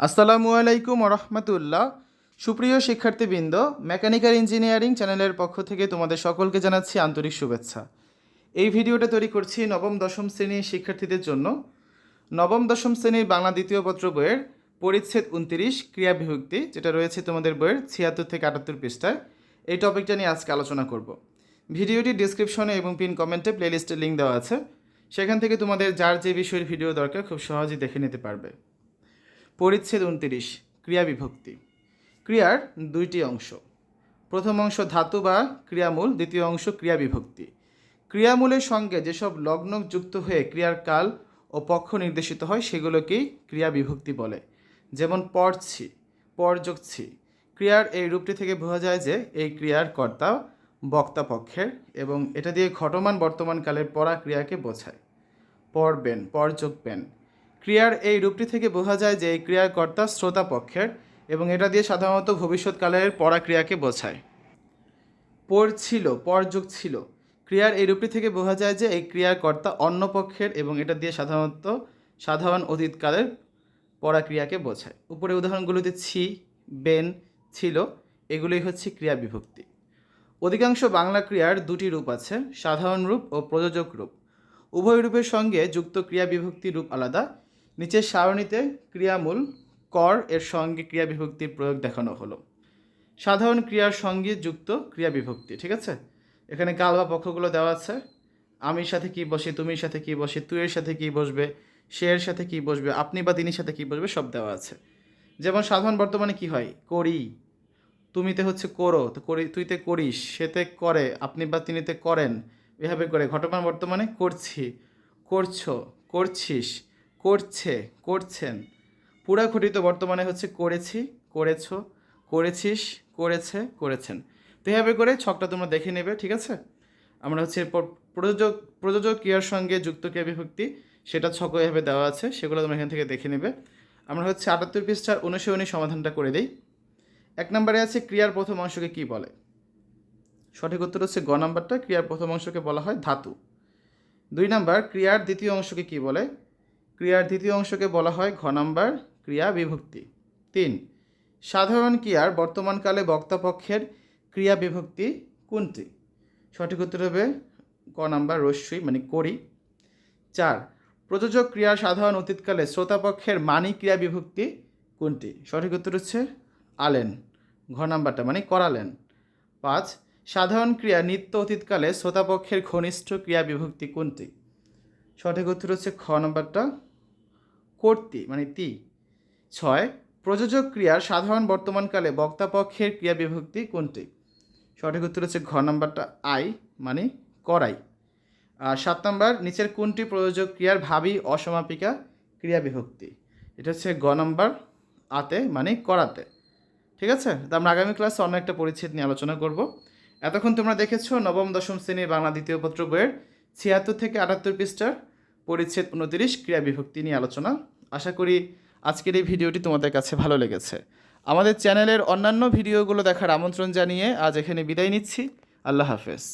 আসসালামু আলাইকুম রহমতুল্লাহ সুপ্রিয় শিক্ষার্থীবৃন্দ, মেকানিক্যাল ইঞ্জিনিয়ারিং চ্যানেলের পক্ষ থেকে তোমাদের সকলকে জানাচ্ছি আন্তরিক শুভেচ্ছা। এই ভিডিওটা তৈরি করছি নবম দশম শ্রেণির শিক্ষার্থীদের জন্য। নবম দশম শ্রেণির বাংলা দ্বিতীয় পত্র বইয়ের পরিচ্ছেদ উনতিরিশ, ক্রিয়া বিভক্তি, যেটা রয়েছে তোমাদের বইয়ের ছিয়াত্তর থেকে আটাত্তর পৃষ্ঠায়। এই টপিকটা নিয়ে আজকে আলোচনা করব। ভিডিওটি ডিসক্রিপশনে এবং পিন কমেন্টে প্লেলিস্টের লিঙ্ক দেওয়া আছে। সেখান থেকে তোমাদের যার যে বিষয়ের ভিডিও দরকার, খুব সহজেই দেখে নিতে পারবে। পরিচ্ছেদ উনতিরিশ, ক্রিয়া বিভক্তি। ক্রিয়ার দুইটি অংশ। প্রথম অংশ ধাতু বা ক্রিয়ামূল, দ্বিতীয় অংশ ক্রিয়া বিভক্তি। ক্রিয়ামূলের সঙ্গে যেসব লগ্ন যুক্ত হয়ে ক্রিয়ার কাল ও পক্ষ নির্দেশিত হয়, সেগুলোকেই ক্রিয়া বিভক্তি বলে। যেমন পড়ছি পরযোগছি ক্রিয়ার এই রূপটি থেকে বোঝা যায় যে এই ক্রিয়ার কর্তা বক্তা পক্ষের এবং এটা দিয়ে ঘটমান বর্তমান কালের পড়া ক্রিয়াকে বোঝায় পড়বেন পরযোগবেন ক্রিয়ার এই রূপটি থেকে বোঝা যায় যে এই ক্রিয়ার কর্তা শ্রোতা পক্ষের এবং এটা দিয়ে সাধারণত ভবিষ্যৎকালের পড়া ক্রিয়াকে বোঝায়। পড়ছিল পরযোগ ছিল। ক্রিয়ার এই রূপটি থেকে বোঝা যায় যে এই ক্রিয়ার কর্তা অন্য পক্ষের এবং এটা দিয়ে সাধারণত সাধারণ অতীতকালের পড়া ক্রিয়াকে বোঝায়। উপরে উদাহরণগুলোতে ছি, বেন ছিল, এগুলোই হচ্ছে ক্রিয়া বিভক্তি। অধিকাংশ বাংলা ক্রিয়ার দুটি রূপ আছে, সাধারণ রূপ ও প্রযোজক রূপ। উভয় রূপের সঙ্গে যুক্ত ক্রিয়া বিভক্তি রূপ আলাদা নিচের সারণীতে ক্রিয়ামূল কর এর সঙ্গে ক্রিয়া বিভক্তির প্রয়োগ দেখানো হলো। সাধারণ ক্রিয়ার সঙ্গে যুক্ত ক্রিয়া বিভক্তি ঠিক আছে? এখানে কাল বা পক্ষগুলো দেওয়া আছে। আমির সাথে কি বসে, তুমির সাথে কি বসে, তুইয়ের সাথে কি বসবে সে এর সাথে কি বসবে, আপনি বা তিনির সাথে কি বসবে, সব দেওয়া আছে। যেমন সাধারণ বর্তমানে কি হয়? করি। তুমিতে হচ্ছে করো, তো করি, তুইতে করিস, সেতে করে, আপনি বা তিনিতে করেন, এভাবে করে। ঘটমান বর্তমানে করছি, করছ, করছিস করছে, করছেন। পুরা ঘটিত বর্তমানে হচ্ছে করেছি, করেছ, করেছিস, করেছে, করেছেন। তো এভাবে করে ছকটা তোমরা দেখে নেবে, ঠিক আছে? আমরা হচ্ছে এরপর প্রযোজক প্রযোজক ক্রিয়ার সঙ্গে যুক্ত ক্রিয়া বিভক্তি, সেটা ছক এভাবে দেওয়া আছে, সেগুলো তোমরা এখান থেকে দেখে নেবে। আমরা হচ্ছে আটাত্তর পৃষ্ঠার অনুশীলনী সমাধানটা করে দিই। এক নম্বরে আছে ক্রিয়ার প্রথম অংশকে কি বলে? সঠিক উত্তর হচ্ছে গ নাম্বারটা, ক্রিয়ার প্রথম অংশকে বলা হয় ধাতু। দুই নাম্বার, ক্রিয়ার দ্বিতীয় অংশকে কি বলে? ক্রিয়ার দ্বিতীয় অংশকে বলা হয় ঘ নাম্বার ক্রিয়া বিভক্তি। তিন, সাধারণ ক্রিয়ার বর্তমানকালে বক্তাপক্ষের ক্রিয়া বিভক্তি কোনটি? সঠিক উত্তর হবে ক নাম্বার রস্যই মানে করি চার, প্রযোজক ক্রিয়ার সাধারণ অতীতকালে শ্রোতাপক্ষের মানি ক্রিয়া বিভক্তি কোনটি? সঠিক উত্তর হচ্ছে আলেন, ঘ নাম্বারটা মানে করালেন। পাঁচ, সাধারণ ক্রিয়া নিত্য অতীতকালে শ্রোতাপক্ষের ঘনিষ্ঠ ক্রিয়া বিভক্তি কোনটি? সঠিক উত্তর হচ্ছে খ নম্বরটা কর্তি মানে তি। ছয়, প্রযোজক ক্রিয়ার সাধারণ বর্তমানকালে বক্তাপক্ষের ক্রিয়া বিভক্তি কোনটি? সঠিক উত্তর হচ্ছে ঘ নম্বরটা আই মানে করাই। আর সাত নম্বর, নিচের কোনটি প্রযোজক ক্রিয়ার ভাবি অসমাপিকা ক্রিয়া বিভক্তি? এটা হচ্ছে গ নম্বর আতে মানে করাতে। ঠিক আছে? তো আমরা আগামী ক্লাসে অন্য একটা পরিচ্ছেদ নিয়ে আলোচনা করব। এতক্ষণ তোমরা দেখেছ নবম, দশম শ্রেণির বাংলা দ্বিতীয় পত্র বইয়ের ছিয়াত্তর থেকে আটাত্তর পৃষ্ঠার পরিচ্ছেদ উনতিরিশ ক্রিয়া বিভক্তি নিয়ে আলোচনা। আশা করি আজকের এই ভিডিওটি তোমাদের কাছে ভালো লেগেছে। আমাদের চ্যানেলের অন্যান্য ভিডিওগুলো দেখার আমন্ত্রণ জানিয়ে আজ এখানে বিদায় নিচ্ছি। আল্লাহ হাফেজ।